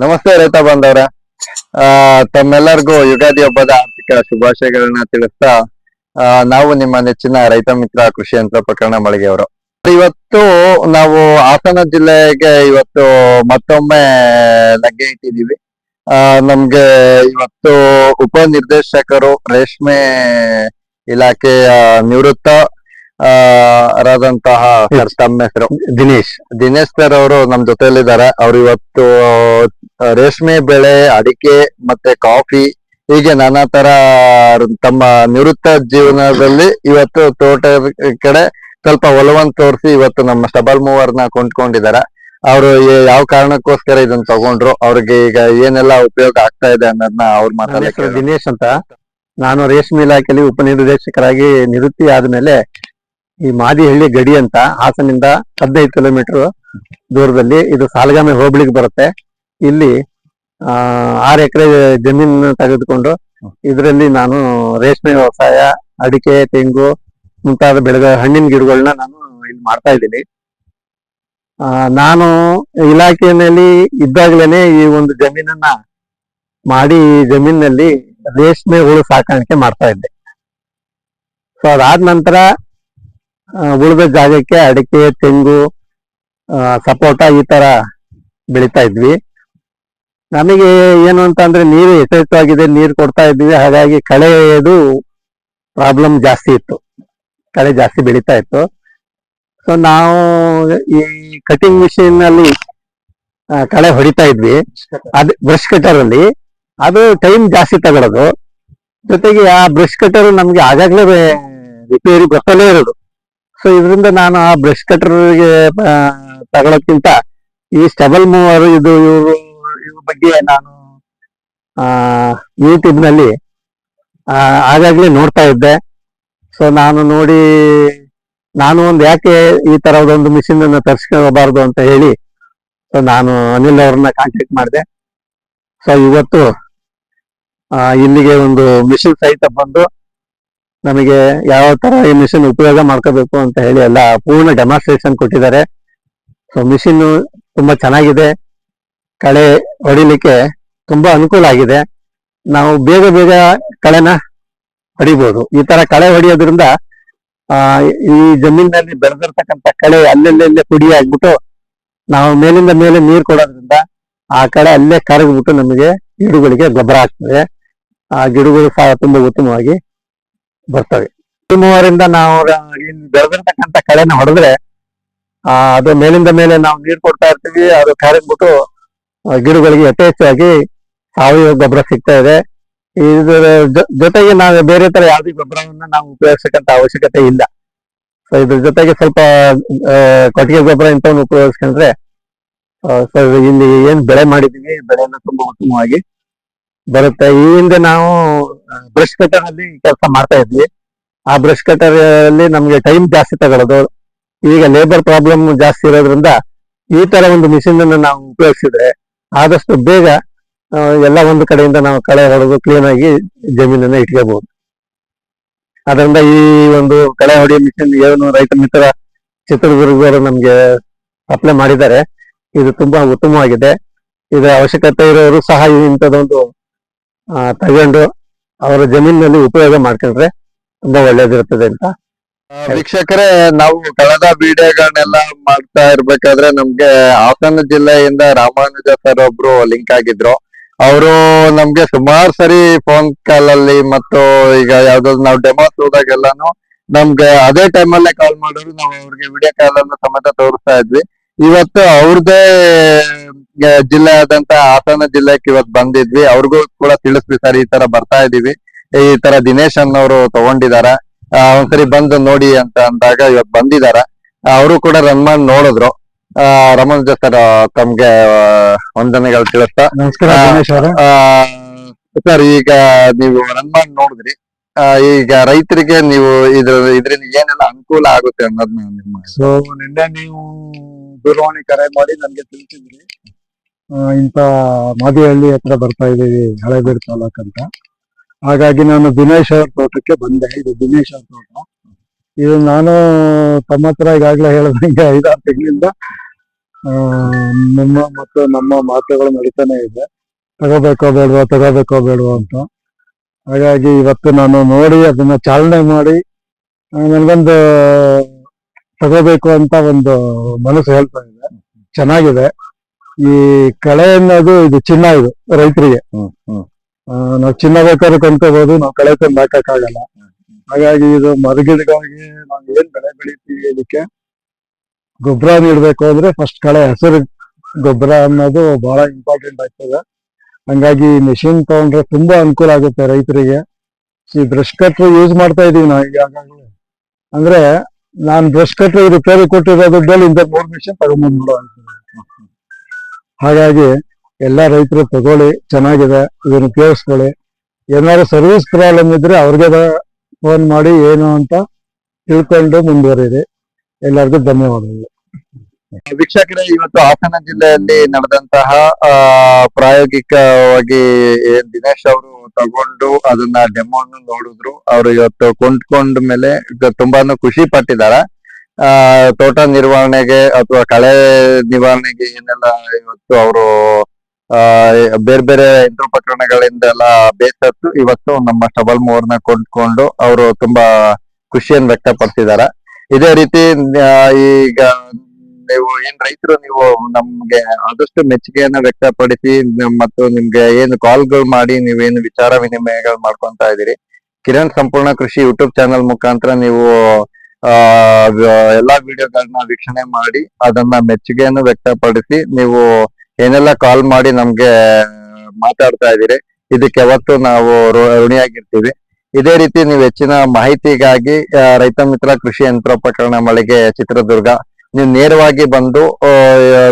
ನಮಸ್ತೆ ರೈತ ಬಂದವ್ರ ಆ ತಮ್ಮೆಲ್ಲರಿಗೂ ಯುಗಾದಿ ಹಬ್ಬದ ಆರ್ಥಿಕ ಶುಭಾಶಯಗಳನ್ನ ತಿಳಿಸ್ತಾ ಆ, ನಾವು ನಿಮ್ಮ ನೆಚ್ಚಿನ ರೈತ ಮಿತ್ರ ಕೃಷಿ ಯಂತ್ರೋಪಕರಣ ಮಳಿಗೆಯವರು ಇವತ್ತು ನಾವು ಹಾಸನ ಜಿಲ್ಲೆಗೆ ಇವತ್ತು ಮತ್ತೊಮ್ಮೆ ಲಗ್ಗೆ ಇಟ್ಟಿದೀವಿ ಆ ನಮ್ಗೆ ಇವತ್ತು ಉಪನಿರ್ದೇಶಕರು ರೇಷ್ಮೆ ಇಲಾಖೆಯ ನಿವೃತ್ತ ಆ ರಾದಂತಹ ಸರ್ ತಮ್ಮ ಹೆಸರು. ದಿನೇಶ್. ದಿನೇಶ್ ಸರ್ ಅವರು ನಮ್ ಜೊತೆಯಲ್ಲಿದ್ದಾರೆ. ಅವ್ರು ಇವತ್ತು ರೇಷ್ಮೆ ಬೆಳೆ ಅಡಿಕೆ ಮತ್ತೆ ಕಾಫಿ ಹೀಗೆ ನಾನಾ ತರ ತಮ್ಮ ನಿವೃತ್ತ ಜೀವನದಲ್ಲಿ ಇವತ್ತು ತೋಟ ಕಡೆ ಸ್ವಲ್ಪ ಒಲವನ್ನು ತೋರಿಸಿ ಇವತ್ತು ನಮ್ಮ ಸ್ಟಬಲ್ ಮೂವರ್ನ ಕೊಂಡ್ಕೊಂಡಿದ್ದಾರೆ. ಅವರು ಯಾವ ಕಾರಣಕ್ಕೋಸ್ಕರ ಇದನ್ನ ತಗೊಂಡ್ರು ಅವ್ರಿಗೆ ಈಗ ಏನೆಲ್ಲ ಉಪಯೋಗ ಆಗ್ತಾ ಇದೆ ಅನ್ನೋದನ್ನ ಅವ್ರ ಮಾತಾಡ್ತಾರೆ ದಿನೇಶ್ ಅಂತ. ನಾನು ರೇಷ್ಮೆ ಇಲಾಖೆಯಲ್ಲಿ ಉಪನಿರ್ದೇಶಕರಾಗಿ ನಿವೃತ್ತಿ ಆದ್ಮೇಲೆ ಈ ಮಾದಿಹಳ್ಳಿ ಗಡಿ ಅಂತ ಹಾಸನಿಂದ ಹದಿನೈದು ಕಿಲೋಮೀಟರ್ ದೂರದಲ್ಲಿ ಇದು ಸಾಲಗಾಮೆ ಹೋಬಳಿಗೆ ಬರುತ್ತೆ. ಇಲ್ಲಿ ಆರು ಎಕರೆ ಜಮೀನು ತೆಗೆದುಕೊಂಡು ಇದರಲ್ಲಿ ನಾನು ರೇಷ್ಮೆ ವ್ಯವಸಾಯ, ಅಡಿಕೆ, ತೆಂಗು ಮುಂತಾದ ಬೆಳೆದ ಹಣ್ಣಿನ ಗಿಡಗಳನ್ನ ನಾನು ಇಲ್ಲಿ ಮಾಡ್ತಾ ಇದ್ದೀನಿ. ನಾನು ಇಲಾಖೆಯಲ್ಲಿ ಇದ್ದಾಗಲೇನೆ ಈ ಒಂದು ಜಮೀನನ್ನ ಮಾಡಿ ಜಮೀನಿನಲ್ಲಿ ರೇಷ್ಮೆ ಹುಳು ಸಾಕಾಣಿಕೆ ಮಾಡ್ತಾ ಇದ್ದೆ. ಸೊ ಅದಾದ ನಂತರ ಉಳಿದ ಜಾಗಕ್ಕೆ ಅಡಿಕೆ, ತೆಂಗು ಸಪೋಟ ಈ ತರ ಬೆಳಿತಾ ಇದ್ವಿ. ನಮಗೆ ಏನು ಅಂತ ಅಂದ್ರೆ ನೀರು ಯಥೇಚ್ಛವಾಗಿದೆ, ನೀರು ಕೊಡ್ತಾ ಇದ್ವಿ ಹಾಗಾಗಿ ಕಳೆದು ಪ್ರಾಬ್ಲಮ್ ಜಾಸ್ತಿ ಇತ್ತು. ಕಳೆ ಜಾಸ್ತಿ ಬೆಳೀತಾ ಇತ್ತು. ಸೊ ನಾವು ಈ ಕಟಿಂಗ್ ಮಿಷಿನ್ ಅಲ್ಲಿ ಕಳೆ ಹೊಡಿತಾ ಇದ್ವಿ. ಅದ್ ಬ್ರಷ್ ಕಟರ್ ಅಲ್ಲಿ. ಅದು ಟೈಮ್ ಜಾಸ್ತಿ ತಗೊಳ್ಳೋದು ಜೊತೆಗೆ ಆ ಬ್ರಷ್ ಕಟರ್ ನಮ್ಗೆ ಆಗಾಗ್ಲೇ ರಿಪೇರಿ ಬರ್ತಲೇ ಇರೋದು. ಸೊ ಇದರಿಂದ ನಾನು ಆ ಬ್ರಷ್ ಕಟರ್ಗೆ ತಗೊಳಕ್ಕಿಂತ ಈ ಸ್ಟೆಬಲ್ ಮೂವರ್ ಇದು ಇವರು, ಇವ್ರ ಬಗ್ಗೆ ನಾನು ಯೂಟ್ಯೂಬ್ನಲ್ಲಿ ಆಗಾಗ್ಲೇ ನೋಡ್ತಾ ಇದ್ದೆ. ಸೊ ನಾನು ನೋಡಿ, ನಾನು ಒಂದು ಯಾಕೆ ಈ ತರದೊಂದು ಮಿಷಿನ್ ಅನ್ನು ತರಿಸ್ಕೋಬಾರ್ದು ಅಂತ ಹೇಳಿ ಸೊ ನಾನು ಅನಿಲ್ ಅವ್ರನ್ನ ಕಾಂಟ್ಯಾಕ್ಟ್ ಮಾಡಿದೆ. ಸೊ ಇವತ್ತು ಇಲ್ಲಿಗೆ ಒಂದು ಮಿಷಿನ್ ಸಹಿತ ಬಂದು ನಮಗೆ ಯಾವ ತರ ಈ ಮಿಷಿನ್ ಉಪಯೋಗ ಮಾಡ್ಕೋಬೇಕು ಅಂತ ಹೇಳಿ ಎಲ್ಲ ಪೂರ್ಣ ಡೆಮಾನ್ಸ್ಟ್ರೇಷನ್ ಕೊಟ್ಟಿದ್ದಾರೆ. ಸೊ ಮಿಷಿನ್ ತುಂಬಾ ಚೆನ್ನಾಗಿದೆ. ಕಳೆ ಹೊಡಿಲಿಕ್ಕೆ ತುಂಬಾ ಅನುಕೂಲ ಆಗಿದೆ. ನಾವು ಬೇಗ ಬೇಗ ಕಳೆನ ಹೊಡಿಬಹುದು ಈ ತರ ಕಳೆ ಹೊಡಿಯೋದ್ರಿಂದ, ಆ, ಈ ಜಮೀನಿನಲ್ಲಿ ಬೆಳೆದಿರ್ತಕ್ಕಂಥ ಕಳೆ ಅಲ್ಲೆಲ್ಲೆಲ್ಲೇ ಪುಡಿ ಆಗ್ಬಿಟ್ಟು ನಾವು ಮೇಲಿಂದ ಮೇಲೆ ನೀರು ಕೊಡೋದ್ರಿಂದ ಆ ಕಳೆ ಅಲ್ಲೇ ಕರಗ್ಬಿಟ್ಟು ನಮಗೆ ಗಿಡಗಳಿಗೆ ಗೊಬ್ಬರ ಆಗ್ತದೆ. ಆ ಗಿಡಗಳು ಸಹ ತುಂಬಾ ಉತ್ತಮವಾಗಿ ಬರ್ತವೆ. ಈ ಮೂವರಿಂದ ನಾವು ಇಲ್ಲಿ ಬೆಳೆದಿರ್ತಕ್ಕಂಥ ಕಳೆನ ಹೊಡೆದ್ರೆ ಆ ಅದು ಮೇಲಿಂದ ಮೇಲೆ ನಾವು ನೀರು ಕೊಡ್ತಾ ಇರ್ತೀವಿ ಅದು ಕರಗ್ಬಿಟ್ಟು ಆ, ಗಿಡಗಳಿಗೆ ಯಥೇಚ್ಛವಾಗಿ ಸಾವಯವ ಗೊಬ್ಬರ ಸಿಗ್ತಾ ಇದೆ. ಇದರ ಜೊತೆಗೆ ನಾವು ಬೇರೆ ತರ ಯಾವುದೇ ಗೊಬ್ಬರವನ್ನ ನಾವು ಉಪಯೋಗಿಸಕ್ಕಂತ ಅವಶ್ಯಕತೆ ಇಲ್ಲ. ಸೊ ಇದ್ರ ಜೊತೆಗೆ ಸ್ವಲ್ಪ ಕೊಟ್ಟಿಗೆ ಗೊಬ್ಬರ ಇಂಥವನ್ನು ಉಪಯೋಗಿಸ್ಕೊಂಡ್ರೆ ಸೊ ಇಲ್ಲಿ ಏನ್ ಬೆಳೆ ಮಾಡಿದೀವಿ ಬೆಳೆಯನ್ನು ತುಂಬಾ ಉತ್ತಮವಾಗಿ ಬರುತ್ತೆ. ಈ ಹಿಂದೆ ನಾವು ಬ್ರಷ್ ಕಟರ್ ಅಲ್ಲಿ ಕೆಲಸ ಮಾಡ್ತಾ ಇದ್ವಿ. ಆ ಬ್ರಷ್ ಕಟರ್ ಅಲ್ಲಿ ನಮ್ಗೆ ಟೈಮ್ ಜಾಸ್ತಿ ತಗೊಳ್ಳೋದು ಈಗ ಲೇಬರ್ ಪ್ರಾಬ್ಲಮ್ ಜಾಸ್ತಿ ಇರೋದ್ರಿಂದ ಈ ತರ ಒಂದು ಮಿಷಿನ್ ಅನ್ನು ನಾವು ಉಪಯೋಗಿಸಿದ್ರೆ ಆದಷ್ಟು ಬೇಗ ಎಲ್ಲ ಒಂದು ಕಡೆಯಿಂದ ನಾವು ಕಳೆ ಹೊಡೆದು ಕ್ಲೀನ್ ಆಗಿ ಜಮೀನನ್ನ ಇಟ್ಕೋಬಹುದು. ಅದರಿಂದ ಈ ಒಂದು ಕಳೆ ಹೊಡೆಯೋ ಮಿಷಿನ್ ಏನು ರೈತ ಮಿತ್ರ ಚಿತ್ರದುರ್ಗದವರು ನಮ್ಗೆ ಅಪ್ಲೈ ಮಾಡಿದ್ದಾರೆ. ಇದು ತುಂಬಾ ಉತ್ತಮವಾಗಿದೆ. ಇದರ ಅವಶ್ಯಕತೆ ಇರೋರು ಸಹ ಇಂಥದ್ದೊಂದು ತಗೊಂಡು ಅವರ ಜಮೀನಿನಲ್ಲಿ ಉಪಯೋಗ ಮಾಡ್ಕೊಂಡ್ರೆ ತುಂಬಾ ಒಳ್ಳೇದಿರ್ತದೆ ಅಂತ ವೀಕ್ಷಕರೇ, ನಾವು ಕಳೆದ ವಿಡಿಯೋಗಳನ್ನೆಲ್ಲ ಮಾಡ್ತಾ ಇರ್ಬೇಕಾದ್ರೆ ನಮ್ಗೆ ಹಾಸನ ಜಿಲ್ಲೆಯಿಂದ ರಾಮಾನುಜ ಸರ್ ಒಬ್ರು ಲಿಂಕ್ ಆಗಿದ್ರು. ಅವರು ನಮ್ಗೆ ಸುಮಾರು ಸರಿ ಫೋನ್ ಕಾಲ್ ಅಲ್ಲಿ ಮತ್ತು ಈಗ ಯಾವ್ದಾದ್ರು ನಾವು ಡೆಮೋಸ್ ಹೋದಾಗೆಲ್ಲಾನು ನಮ್ಗೆ ಅದೇ ಟೈಮ್ ಅಲ್ಲೇ ಕಾಲ್ ಮಾಡೋರು ನಾವು ಅವ್ರಿಗೆ ವಿಡಿಯೋ ಕಾಲ್ ಅನ್ನು ಸಮೇತ ತೋರಿಸ್ತಾ ಇದ್ವಿ. ಇವತ್ತು ಅವ್ರದೇ ಆ, ಜಿಲ್ಲೆ ಆದಂತ ಹಾಸನ ಜಿಲ್ಲೆಗೆ ಇವತ್ ಬಂದಿದ್ವಿ. ಅವ್ರಿಗೂ ಕೂಡ ತಿಳಿಸ್ವಿ ಸರ್ ಈ ತರ ಬರ್ತಾ ಇದೀವಿ. ಈ ತರ ದಿನೇಶ್ ಅನ್ನೋರು ತಗೊಂಡಿದಾರ. ಒಂದ್ಸರಿ ಬಂದು ನೋಡಿ ಅಂತ ಅಂದಾಗ ಇವತ್ ಬಂದಿದಾರ. ಅವರು ಕೂಡ ರನ್ ಮಾಡಿ ನೋಡಿದ್ರು. ಆ, ರಮಣ್ ಸರ್ ತಮ್ಗೆ ವಂದನೆಗಳು ತಿಳಿಸ್ತಾ. ನಮಸ್ಕಾರ ಆ, ದಿನೇಶ್ ಅವರೇ. ಸರ್ ಈಗ ನೀವು ರನ್ ಮಾಡಿ ನೋಡಿದ್ರಿ. ಆ, ಈಗ ರೈತರಿಗೆ ನೀವು ಇದ್ರ ಇದ್ರಿಂದ ಏನೆಲ್ಲ ಅನುಕೂಲ ಆಗುತ್ತೆ ಅನ್ನೋದನ್ನ ನಿಮ್ಮ ಸೊ ನಿನ್ನೆ ನೀವು ದೂರವಾಣಿ ಕರೆ ಮಾಡಿ ನನ್ಗೆ ತಿಳಿಸಿದ್ರಿ. ಇಂಥ ಮಾದಿಹಳ್ಳಿ ಹತ್ರ ಬರ್ತಾ ಇದ್ದೀವಿ, ಹಳೆಬೀಡು ತಾಲೂಕ್ ಅಂತ. ಹಾಗಾಗಿ ನಾನು ದಿನೇಶ್ ಅವ್ರ ತೋಟಕ್ಕೆ ಬಂದೆ. ಇದು ದಿನೇಶ್ ಅವ್ರ ತೋಟ. ಇದು ನಾನು ತಮ್ಮ ಹತ್ರ ಈಗಾಗಲೇ ಹೇಳಿದಂಗೆ ಐದಾರು ತಿಂಗಳಿಂದ ನಮ್ಮ ಮತ್ತು ನಮ್ಮ ಮಾತುಗಳು ನಡೀತಾನೆ ಇದೆ. ತಗೋಬೇಕೋ ಬೇಡವೋ ತಗೋಬೇಕೋ ಬೇಡವೋ ಅಂತ. ಹಾಗಾಗಿ ಇವತ್ತು ನಾನು ನೋಡಿ ಅದನ್ನ ಚಾಲನೆ ಮಾಡಿ ನನ್ಗೊಂದು ತಗೋಬೇಕು ಅಂತ ಒಂದು ಮನಸ್ಸು ಹೇಳ್ತಾ ಇದೆ. ಚೆನ್ನಾಗಿದೆ. ಈ ಕಳೆ ಅನ್ನೋದು ಇದು ಚಿನ್ನ ಇದು ರೈತರಿಗೆ. ನಾವು ಚಿನ್ನ ಬೇಕಾದ್ರೆ ಕೊಂಡ್ಕೋಬಹುದು ನಾವು ಕಳೆ ತಂದು ಹಾಕಕ್ಕಾಗಲ್ಲ. ಹಾಗಾಗಿ ಇದು ಮರಗಿಡಗಳಿಗೆ ನಾವು ಏನ್ ಬೆಳೆ ಬೆಳಿತೀವಿ ಇದಕ್ಕೆ ಗೊಬ್ಬರ ನೀಡ್ಬೇಕು ಅಂದ್ರೆ ಫಸ್ಟ್ ಕಳೆ ಹಸಿರು ಗೊಬ್ಬರ ಅನ್ನೋದು ಬಹಳ ಇಂಪಾರ್ಟೆಂಟ್ ಆಗ್ತದೆ. ಹಂಗಾಗಿ ಮೆಷಿನ್ ತಗೊಂಡ್ರೆ ತುಂಬಾ ಅನುಕೂಲ ಆಗುತ್ತೆ ರೈತರಿಗೆ. ಈ ಬ್ರಷ್ ಕಟ್ರ್ ಯೂಸ್ ಮಾಡ್ತಾ ಇದೀವಿ ನಾವು ಈಗಾಗಲೇ ಅಂದ್ರೆ ನಾನ್ ಬ್ರಷ್ ಕಟ್ರ್ ರಿಪೇರಿ ಕೊಟ್ಟಿರೋ ದುಡ್ಡಲ್ಲಿ ಇಂಥ ಮೂರ್ ಮೆಷಿನ್ ತಗೊಂಡ್ಬಂದ್ಬಿಡೋ ಅಂತೀನಿ ಹಾಗಾಗಿ ಎಲ್ಲಾ ರೈತರು ತಗೊಳ್ಳಿ, ಚೆನ್ನಾಗಿದೆ, ಇದನ್ನು ಉಪಯೋಗಿಸ್ಕೊಳ್ಳಿ. ಏನಾದ್ರು ಸರ್ವಿಸ್ ಪ್ರಾಬ್ಲಮ್ ಇದ್ರೆ ಅವ್ರಿಗೆ ಫೋನ್ ಮಾಡಿ ಏನು ಅಂತ ತಿಳ್ಕೊಂಡು ಮುಂದುವರಿರಿ. ಎಲ್ಲರಿಗೂ ಧನ್ಯವಾದಗಳು. ವೀಕ್ಷಕರೇ, ಇವತ್ತು ಹಾಸನ ಜಿಲ್ಲೆಯಲ್ಲಿ ನಡೆದಂತಹ ಪ್ರಾಯೋಗಿಕವಾಗಿ ಏನ್ ದಿನೇಶ್ ಅವರು ತಗೊಂಡು ಅದನ್ನ ಡೆಮೋ ನೋಡಿದ್ರು. ಅವರು ಇವತ್ತು ಕೊಂಡ್ಕೊಂಡ ಮೇಲೆ ತುಂಬಾನು ಖುಷಿ ಪಟ್ಟಿದ್ದಾರೆ. ತೋಟ ನಿರ್ವಹಣೆಗೆ ಅಥವಾ ಕಳೆ ನಿವಾರಣೆಗೆ ಏನೆಲ್ಲ ಇವತ್ತು ಅವರು ಬೇರೆ ಬೇರೆ ಯಂತ್ರೋಪಕರಣಗಳಿಂದೆಲ್ಲ ಬೇಸತ್ತು ಇವತ್ತು ನಮ್ಮ ಸ್ಟಬಲ್ ಮೂರ್ನ ಕೊಂಡ್ಕೊಂಡು ಅವರು ತುಂಬಾ ಖುಷಿಯನ್ನು ವ್ಯಕ್ತಪಡಿಸಿದ್ದಾರೆ. ಇದೇ ರೀತಿ ಈಗ ನೀವು ಏನ್ ರೈತರು ನೀವು ನಮ್ಗೆ ಆದಷ್ಟು ಮೆಚ್ಚುಗೆಯನ್ನ ವ್ಯಕ್ತಪಡಿಸಿ ಮತ್ತು ನಿಮ್ಗೆ ಏನು ಕಾಲ್ಗಳು ಮಾಡಿ ನೀವೇನು ವಿಚಾರ ವಿನಿಮಯಗಳು ಮಾಡ್ಕೊಂತ ಇದೀರಿ ಕಿರಣ್ ಸಂಪೂರ್ಣ ಕೃಷಿ ಯೂಟ್ಯೂಬ್ ಚಾನಲ್ ಮುಖಾಂತರ ನೀವು ಎಲ್ಲಾ ವಿಡಿಯೋಗಳನ್ನ ವೀಕ್ಷಣೆ ಮಾಡಿ ಅದನ್ನ ಮೆಚ್ಚುಗೆಯನ್ನು ವ್ಯಕ್ತಪಡಿಸಿ ನೀವು ಏನೆಲ್ಲ ಕಾಲ್ ಮಾಡಿ ನಮ್ಗೆ ಮಾತಾಡ್ತಾ ಇದೀರಿ ಇದಕ್ಕೆ ಯಾವತ್ತು ನಾವು ಋಣಿಯಾಗಿರ್ತೀವಿ. ಇದೇ ರೀತಿ ನೀವು ಹೆಚ್ಚಿನ ಮಾಹಿತಿಗಾಗಿ ರೈತ ಮಿತ್ರ ಕೃಷಿ ಯಂತ್ರೋಪಕರಣ ಮಳಿಗೆ ಚಿತ್ರದುರ್ಗ ನೀವು ನೇರವಾಗಿ ಬಂದು ಆ,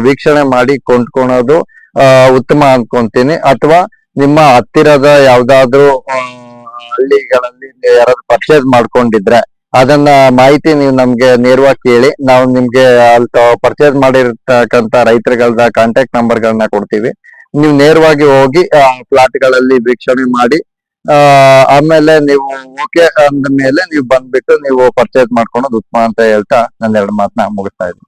ವೀಕ್ಷಣೆ ಮಾಡಿ ಕೊಂಡ್ಕೊಳೋದು ಆ, ಉತ್ತಮ ಅನ್ಕೊಂತೀನಿ. ಅಥವಾ ನಿಮ್ಮ ಹತ್ತಿರದ ಯಾವ್ದಾದ್ರು ಆ, ಹಳ್ಳಿಗಳಲ್ಲಿ ಯಾರಾದ್ರೂ ಪರ್ಚೇಸ್ ಮಾಡ್ಕೊಂಡಿದ್ರೆ ಅದನ್ನ ಮಾಹಿತಿ ನೀವು ನಮ್ಗೆ ನೇರವಾಗಿ ಕೇಳಿ, ನಾವು ನಿಮ್ಗೆ ಅಲ್ಲಿ ಪರ್ಚೇಸ್ ಮಾಡಿರ್ತಕ್ಕಂತ ರೈತರುಗಳ ಕಾಂಟ್ಯಾಕ್ಟ್ ನಂಬರ್ ಗಳನ್ನ ಕೊಡ್ತೀವಿ. ನೀವು ನೇರವಾಗಿ ಹೋಗಿ ಫ್ಲಾಟ್ಗಳಲ್ಲಿ ವೀಕ್ಷಣೆ ಮಾಡಿ, ಆ, ಆಮೇಲೆ ನೀವು ಓಕೆ ಅಂದ ಮೇಲೆ ನೀವು ಬಂದ್ಬಿಟ್ಟು ನೀವು ಪರ್ಚೇಸ್ ಮಾಡ್ಕೊಳೋದು ಉತ್ತಮ ಅಂತ ಹೇಳ್ತಾ ನನ್ನ ಎರಡು ಮಾತನ್ನ ಮುಗಿಸ್ತಾ ಇದ್ದೀನಿ.